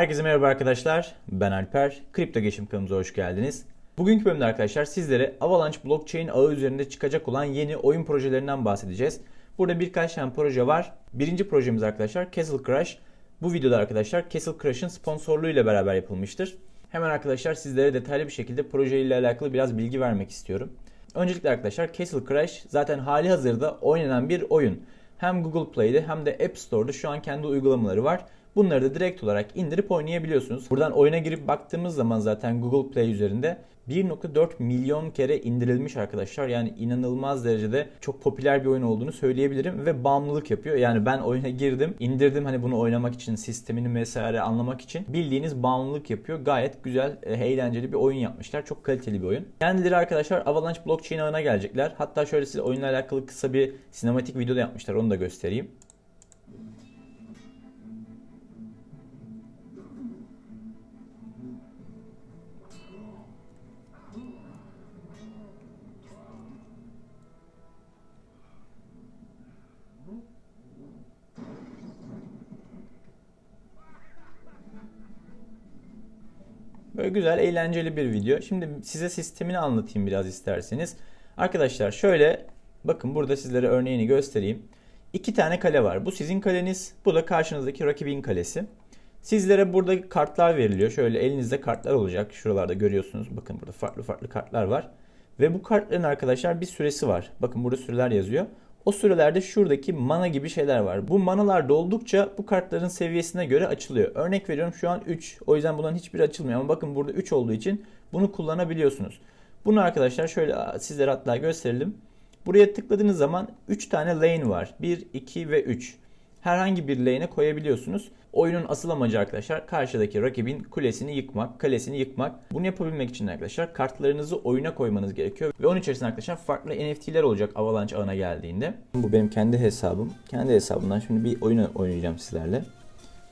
Herkese merhaba arkadaşlar. Ben Alper. Kripto Geçim kanalımıza hoş geldiniz. Bugünkü bölümde arkadaşlar sizlere Avalanche Blockchain ağı üzerinde çıkacak olan yeni oyun projelerinden bahsedeceğiz. Burada birkaç tane proje var. Birinci projemiz arkadaşlar Castle Crash. Bu videoda arkadaşlar Castle Crash'ın sponsorluğuyla beraber yapılmıştır. Hemen arkadaşlar sizlere detaylı bir şekilde projeyle alakalı biraz bilgi vermek istiyorum. Öncelikle arkadaşlar Castle Crash zaten hali hazırda oynanan bir oyun. Hem Google Play'de hem de App Store'da şu an kendi uygulamaları var. Bunları da direkt olarak indirip oynayabiliyorsunuz. Buradan oyuna girip baktığımız zaman zaten Google Play üzerinde 1.4 milyon kere indirilmiş arkadaşlar. Yani inanılmaz derecede çok popüler bir oyun olduğunu söyleyebilirim ve bağımlılık yapıyor. Yani ben oyuna girdim, indirdim hani bunu oynamak için, sistemini vesaire anlamak için bildiğiniz bağımlılık yapıyor. Gayet güzel, e, eğlenceli bir oyun yapmışlar. Çok kaliteli bir oyun. Kendileri arkadaşlar Avalanche Blockchain ağına gelecekler. Hatta şöyle size oyunla alakalı kısa bir sinematik video da yapmışlar. Onu da göstereyim. Böyle güzel, eğlenceli bir video. Şimdi size sistemini anlatayım biraz isterseniz. Arkadaşlar şöyle bakın burada sizlere örneğini göstereyim. İki tane kale var. Bu sizin kaleniz. Bu da karşınızdaki rakibin kalesi. Sizlere burada kartlar veriliyor. Şöyle elinizde kartlar olacak. Şuralarda görüyorsunuz. Bakın burada farklı farklı kartlar var. Ve bu kartların arkadaşlar bir süresi var. Bakın burada süreler yazıyor. O sürelerde şuradaki mana gibi şeyler var. Bu manalar doldukça bu kartların seviyesine göre açılıyor. Örnek veriyorum şu an 3. O yüzden bunların hiçbiri açılmıyor. Ama bakın burada 3 olduğu için bunu kullanabiliyorsunuz. Bunu arkadaşlar şöyle sizlere hatta gösterelim. Buraya tıkladığınız zaman 3 tane lane var. 1, 2 ve 3. Herhangi bir lane'e koyabiliyorsunuz. Oyunun asıl amacı arkadaşlar karşıdaki rakibin kulesini yıkmak, kalesini yıkmak. Bunu yapabilmek için arkadaşlar kartlarınızı oyuna koymanız gerekiyor. Ve onun içerisinde arkadaşlar farklı NFT'ler olacak Avalanche ağına geldiğinde. Bu benim kendi hesabım. Kendi hesabımdan şimdi bir oyun oynayacağım sizlerle.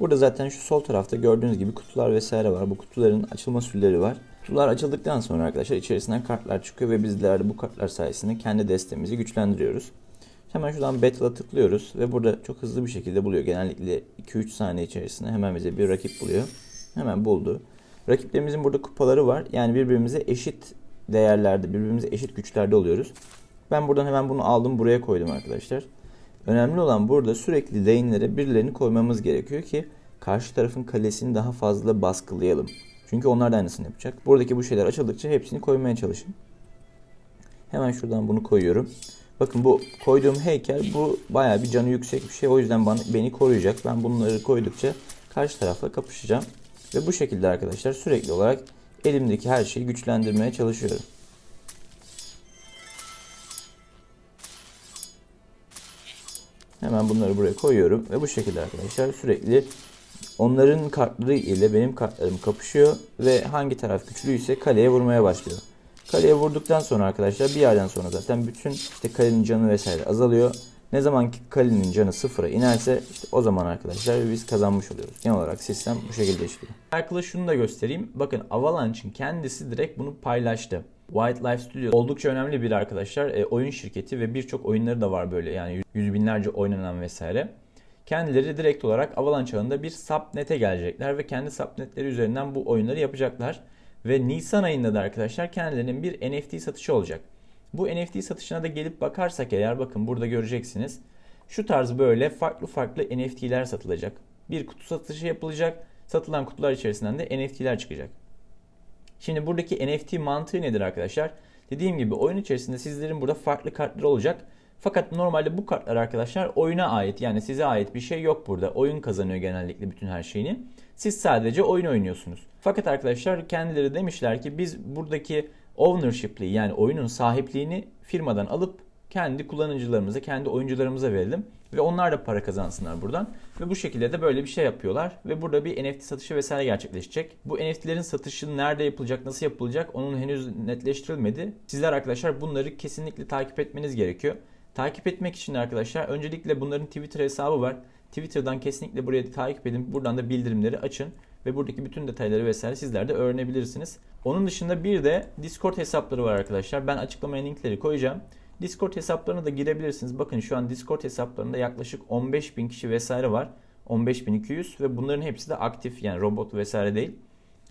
Burada zaten şu sol tarafta gördüğünüz gibi kutular vesaire var. Bu kutuların açılma süreleri var. Kutular açıldıktan sonra arkadaşlar içerisinden kartlar çıkıyor ve bizler de bu kartlar sayesinde kendi destemizi güçlendiriyoruz. Hemen şuradan Battle'a tıklıyoruz ve burada çok hızlı bir şekilde buluyor. Genellikle 2-3 saniye içerisinde hemen bize bir rakip buluyor. Hemen buldu. Rakiplerimizin burada kupaları var. Yani birbirimize eşit değerlerde, birbirimize eşit güçlerde oluyoruz. Ben buradan hemen bunu aldım buraya koydum arkadaşlar. Önemli olan burada sürekli lane'lere birilerini koymamız gerekiyor ki karşı tarafın kalesini daha fazla baskılayalım. Çünkü onlar da aynısını yapacak. Buradaki bu şeyler açıldıkça hepsini koymaya çalışın. Hemen şuradan bunu koyuyorum. Bakın bu koyduğum heykel bu bayağı bir canı yüksek bir şey. O yüzden bana, beni koruyacak. Ben bunları koydukça karşı tarafla kapışacağım. Ve bu şekilde arkadaşlar sürekli olarak elimdeki her şeyi güçlendirmeye çalışıyorum. Hemen bunları buraya koyuyorum ve bu şekilde arkadaşlar sürekli onların kartları ile benim kartlarım kapışıyor ve hangi taraf güçlüyse kaleye vurmaya başlıyor. Kaleye vurduktan sonra arkadaşlar bir yerden sonra zaten bütün işte kalenin canı vesaire azalıyor. Ne zaman ki kalenin canı sıfıra inerse işte o zaman arkadaşlar biz kazanmış oluyoruz. Genel olarak sistem bu şekilde işliyor. Alakalı şunu da göstereyim. Bakın Avalanche'in kendisi direkt bunu paylaştı. Wildlife Studio oldukça önemli bir arkadaşlar e, oyun şirketi ve birçok oyunları da var böyle yani yüz binlerce oynanan vesaire. Kendileri direkt olarak Avalanche ağında bir subnet'e gelecekler ve kendi subnetleri üzerinden bu oyunları yapacaklar. Ve Nisan ayında da arkadaşlar kendilerinin bir NFT satışı olacak. Bu NFT satışına da gelip bakarsak eğer bakın burada göreceksiniz. Şu tarz böyle farklı farklı NFT'ler satılacak. Bir kutu satışı yapılacak. Satılan kutular içerisinden de NFT'ler çıkacak. Şimdi buradaki NFT mantığı nedir arkadaşlar? Dediğim gibi oyun içerisinde sizlerin burada farklı kartlar olacak. Fakat normalde bu kartlar arkadaşlar oyuna ait. Yani size ait bir şey yok burada. Oyun kazanıyor genellikle bütün her şeyini. Siz sadece oyun oynuyorsunuz. Fakat arkadaşlar kendileri demişler ki biz buradaki ownership'liği yani oyunun sahipliğini firmadan alıp kendi kullanıcılarımıza, kendi oyuncularımıza verelim. Ve onlar da para kazansınlar buradan. Ve bu şekilde de böyle bir şey yapıyorlar. Ve burada bir NFT satışı vesaire gerçekleşecek. Bu NFT'lerin satışı nerede yapılacak, nasıl yapılacak onun henüz netleştirilmedi. Sizler arkadaşlar bunları kesinlikle takip etmeniz gerekiyor. Takip etmek için arkadaşlar öncelikle bunların Twitter hesabı var. Twitter'dan kesinlikle buraya takip edin. Buradan da bildirimleri açın. Ve buradaki bütün detayları vesaire sizler de öğrenebilirsiniz. Onun dışında bir de Discord hesapları var arkadaşlar. Ben açıklamaya linkleri koyacağım. Discord hesaplarına da girebilirsiniz. Bakın şu an Discord hesaplarında yaklaşık 15 bin kişi vesaire var. 15200 ve bunların hepsi de aktif yani robot vesaire değil.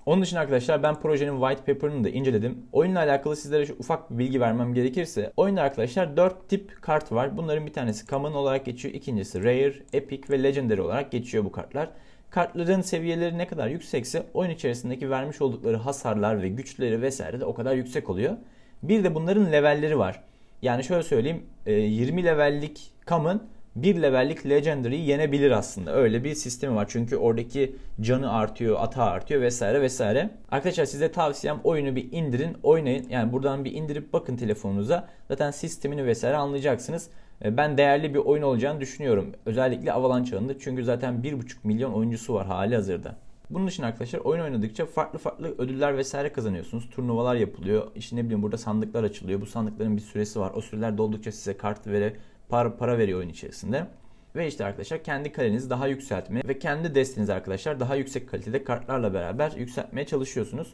Onun dışında arkadaşlar ben projenin white paper'ını da inceledim. Oyunla alakalı sizlere şu ufak bir bilgi vermem gerekirse oyunda arkadaşlar 4 tip kart var. Bunların bir tanesi common olarak geçiyor. ikincisi rare, epic ve legendary olarak geçiyor bu kartlar. Kartların seviyeleri ne kadar yüksekse oyun içerisindeki vermiş oldukları hasarlar ve güçleri vesaire de o kadar yüksek oluyor. Bir de bunların levelleri var. Yani şöyle söyleyeyim 20 levellik common 1 levellik legendary'yi yenebilir aslında. Öyle bir sistemi var. Çünkü oradaki canı artıyor, ata artıyor vesaire vesaire. Arkadaşlar size tavsiyem oyunu bir indirin, oynayın. Yani buradan bir indirip bakın telefonunuza. Zaten sistemini vesaire anlayacaksınız. E, ben değerli bir oyun olacağını düşünüyorum. Özellikle Avalanche çağında. Çünkü zaten 1.5 milyon oyuncusu var hali hazırda. Bunun için arkadaşlar oyun oynadıkça farklı farklı ödüller vesaire kazanıyorsunuz. Turnuvalar yapılıyor. İşte ne bileyim burada sandıklar açılıyor. Bu sandıkların bir süresi var. O süreler doldukça size kart vere para, para veriyor oyun içerisinde. Ve işte arkadaşlar kendi kalenizi daha yükseltmeye ve kendi destenizi arkadaşlar daha yüksek kalitede kartlarla beraber yükseltmeye çalışıyorsunuz.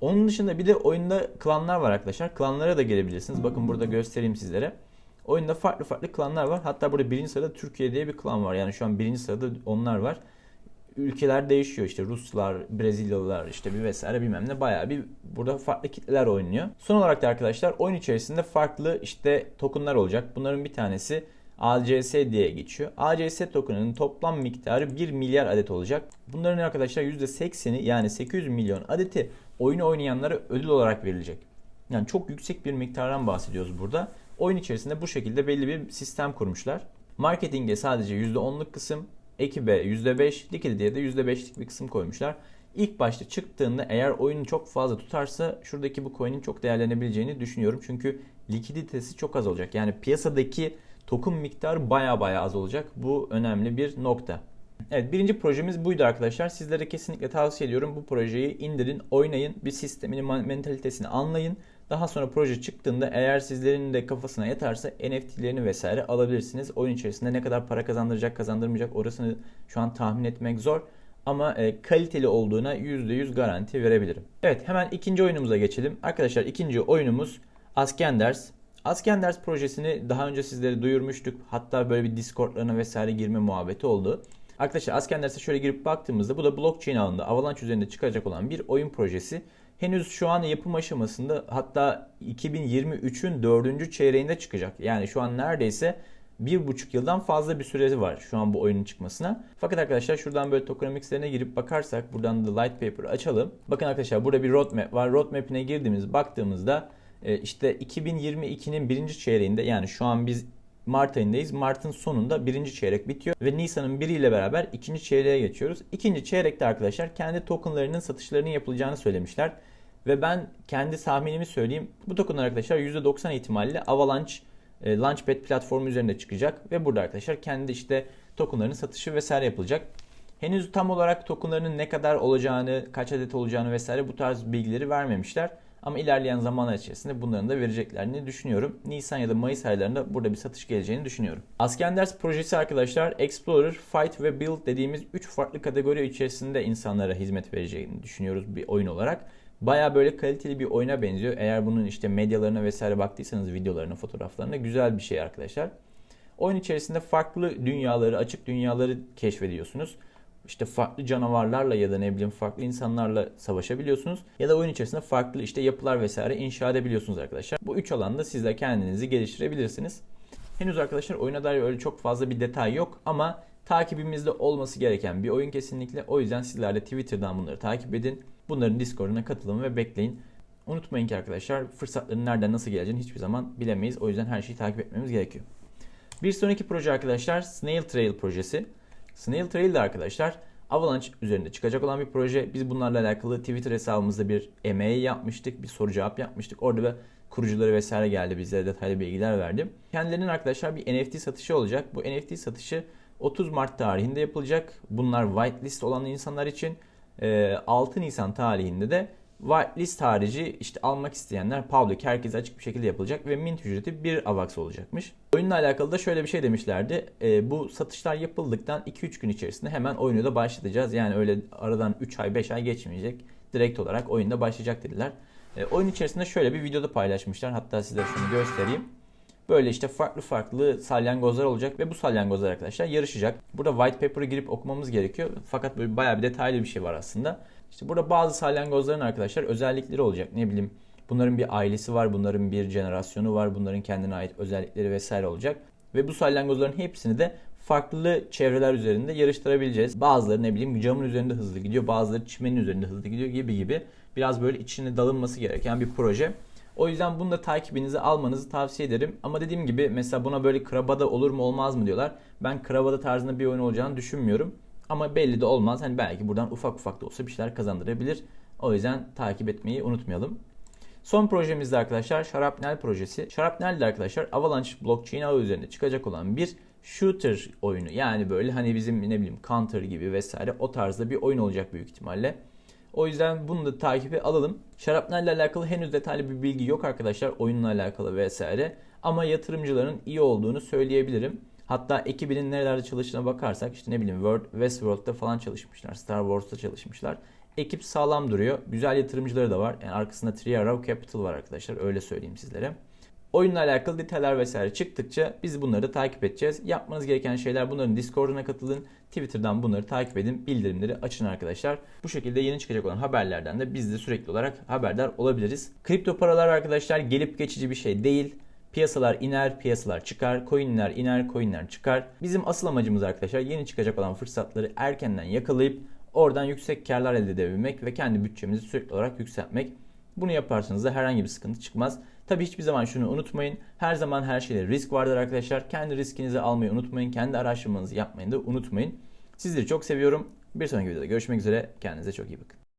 Onun dışında bir de oyunda klanlar var arkadaşlar. Klanlara da gelebilirsiniz. Bakın burada göstereyim sizlere. Oyunda farklı farklı klanlar var. Hatta burada birinci sırada Türkiye diye bir klan var. Yani şu an birinci sırada onlar var. Ülkeler değişiyor işte Ruslar, Brezilyalılar işte bir vesaire bilmem ne bayağı bir burada farklı kitleler oynuyor. Son olarak da arkadaşlar oyun içerisinde farklı işte tokenlar olacak. Bunların bir tanesi ACS diye geçiyor. ACS tokenının toplam miktarı 1 milyar adet olacak. Bunların arkadaşlar %80'i yani 800 milyon adeti oyunu oynayanlara ödül olarak verilecek. Yani çok yüksek bir miktardan bahsediyoruz burada. Oyun içerisinde bu şekilde belli bir sistem kurmuşlar. Marketinge sadece %10'luk kısım, ekibe %5, Liquidity'ye de %5'lik bir kısım koymuşlar. İlk başta çıktığında eğer oyunu çok fazla tutarsa şuradaki bu coin'in çok değerlenebileceğini düşünüyorum. Çünkü likiditesi çok az olacak. Yani piyasadaki token miktarı baya baya az olacak. Bu önemli bir nokta. Evet birinci projemiz buydu arkadaşlar. Sizlere kesinlikle tavsiye ediyorum. Bu projeyi indirin, oynayın. Bir sistemini, mentalitesini anlayın. Daha sonra proje çıktığında eğer sizlerin de kafasına yatarsa NFT'lerini vesaire alabilirsiniz. Oyun içerisinde ne kadar para kazandıracak kazandırmayacak orasını şu an tahmin etmek zor. Ama e, kaliteli olduğuna %100 garanti verebilirim. Evet hemen ikinci oyunumuza geçelim. Arkadaşlar ikinci oyunumuz Askenders. Askenders projesini daha önce sizlere duyurmuştuk. Hatta böyle bir Discord'larına vesaire girme muhabbeti oldu. Arkadaşlar Askenders'e şöyle girip baktığımızda bu da blockchain alanında Avalanche üzerinde çıkacak olan bir oyun projesi. Henüz şu an yapım aşamasında hatta 2023'ün 4. çeyreğinde çıkacak. Yani şu an neredeyse bir buçuk yıldan fazla bir süresi var şu an bu oyunun çıkmasına. Fakat arkadaşlar şuradan böyle tokenomics'lerine girip bakarsak buradan da light paper açalım. Bakın arkadaşlar burada bir roadmap var. Roadmap'ine girdiğimiz baktığımızda e, işte 2022'nin birinci çeyreğinde yani şu an biz Mart ayındayız. Mart'ın sonunda birinci çeyrek bitiyor ve Nisan'ın biriyle beraber ikinci çeyreğe geçiyoruz. İkinci çeyrekte arkadaşlar kendi tokenlarının satışlarının yapılacağını söylemişler. Ve ben kendi tahminimi söyleyeyim. Bu tokenlar arkadaşlar %90 ihtimalle Avalanche e, Launchpad platformu üzerinde çıkacak. Ve burada arkadaşlar kendi işte tokenların satışı vesaire yapılacak. Henüz tam olarak tokenlarının ne kadar olacağını, kaç adet olacağını vesaire bu tarz bilgileri vermemişler. Ama ilerleyen zamanlar içerisinde bunların da vereceklerini düşünüyorum. Nisan ya da Mayıs aylarında burada bir satış geleceğini düşünüyorum. Askenders projesi arkadaşlar Explorer, Fight ve Build dediğimiz 3 farklı kategori içerisinde insanlara hizmet vereceğini düşünüyoruz bir oyun olarak. Baya böyle kaliteli bir oyuna benziyor. Eğer bunun işte medyalarına vesaire baktıysanız videolarına, fotoğraflarına güzel bir şey arkadaşlar. Oyun içerisinde farklı dünyaları, açık dünyaları keşfediyorsunuz. İşte farklı canavarlarla ya da ne bileyim farklı insanlarla savaşabiliyorsunuz. Ya da oyun içerisinde farklı işte yapılar vesaire inşa edebiliyorsunuz arkadaşlar. Bu üç alanda siz de kendinizi geliştirebilirsiniz. Henüz arkadaşlar oyuna dair öyle çok fazla bir detay yok ama takibimizde olması gereken bir oyun kesinlikle. O yüzden sizler de Twitter'dan bunları takip edin. Bunların Discord'una katılın ve bekleyin. Unutmayın ki arkadaşlar fırsatların nereden nasıl geleceğini hiçbir zaman bilemeyiz. O yüzden her şeyi takip etmemiz gerekiyor. Bir sonraki proje arkadaşlar Snail Trail projesi. Snail Trail de arkadaşlar Avalanche üzerinde çıkacak olan bir proje. Biz bunlarla alakalı Twitter hesabımızda bir MA yapmıştık. Bir soru cevap yapmıştık. Orada da kurucuları vesaire geldi. Bize detaylı bilgiler verdi. Kendilerinin arkadaşlar bir NFT satışı olacak. Bu NFT satışı 30 Mart tarihinde yapılacak. Bunlar whitelist olan insanlar için 6 ee, Nisan tarihinde de whitelist harici işte almak isteyenler public herkese açık bir şekilde yapılacak ve mint ücreti 1 AVAX olacakmış. Oyunla alakalı da şöyle bir şey demişlerdi. E, bu satışlar yapıldıktan 2-3 gün içerisinde hemen oyunu da başlatacağız. Yani öyle aradan 3 ay 5 ay geçmeyecek. Direkt olarak oyunda başlayacak dediler. E, oyun içerisinde şöyle bir videoda paylaşmışlar. Hatta size şunu göstereyim. Böyle işte farklı farklı salyangozlar olacak ve bu salyangozlar arkadaşlar yarışacak. Burada white paper'ı girip okumamız gerekiyor. Fakat böyle bayağı bir detaylı bir şey var aslında. İşte burada bazı salyangozların arkadaşlar özellikleri olacak. Ne bileyim bunların bir ailesi var, bunların bir jenerasyonu var, bunların kendine ait özellikleri vesaire olacak. Ve bu salyangozların hepsini de farklı çevreler üzerinde yarıştırabileceğiz. Bazıları ne bileyim camın üzerinde hızlı gidiyor, bazıları çimenin üzerinde hızlı gidiyor gibi gibi. Biraz böyle içine dalınması gereken bir proje. O yüzden bunu da takibinize almanızı tavsiye ederim. Ama dediğim gibi mesela buna böyle krabada olur mu olmaz mı diyorlar. Ben krabada tarzında bir oyun olacağını düşünmüyorum. Ama belli de olmaz. Hani belki buradan ufak ufak da olsa bir şeyler kazandırabilir. O yüzden takip etmeyi unutmayalım. Son projemizde arkadaşlar Sharapnel projesi. Sharapnel de arkadaşlar Avalanche blockchain ağı üzerinde çıkacak olan bir shooter oyunu. Yani böyle hani bizim ne bileyim Counter gibi vesaire o tarzda bir oyun olacak büyük ihtimalle. O yüzden bunu da takibe alalım. Şarapnel alakalı henüz detaylı bir bilgi yok arkadaşlar oyunla alakalı vesaire. Ama yatırımcıların iyi olduğunu söyleyebilirim. Hatta ekibinin nerelerde çalıştığına bakarsak işte ne bileyim World, Westworld'da falan çalışmışlar. Star Wars'ta çalışmışlar. Ekip sağlam duruyor. Güzel yatırımcıları da var. Yani arkasında Arrow Capital var arkadaşlar. Öyle söyleyeyim sizlere. Oyunla alakalı detaylar vesaire çıktıkça biz bunları da takip edeceğiz. Yapmanız gereken şeyler bunların Discord'una katılın. Twitter'dan bunları takip edin. Bildirimleri açın arkadaşlar. Bu şekilde yeni çıkacak olan haberlerden de biz de sürekli olarak haberdar olabiliriz. Kripto paralar arkadaşlar gelip geçici bir şey değil. Piyasalar iner, piyasalar çıkar, coinler iner, coinler çıkar. Bizim asıl amacımız arkadaşlar yeni çıkacak olan fırsatları erkenden yakalayıp oradan yüksek karlar elde edebilmek ve kendi bütçemizi sürekli olarak yükseltmek. Bunu yaparsanız da herhangi bir sıkıntı çıkmaz. Tabii hiçbir zaman şunu unutmayın. Her zaman her şeyde risk vardır arkadaşlar. Kendi riskinizi almayı unutmayın. Kendi araştırmanızı yapmayı da unutmayın. Sizleri çok seviyorum. Bir sonraki videoda görüşmek üzere. Kendinize çok iyi bakın.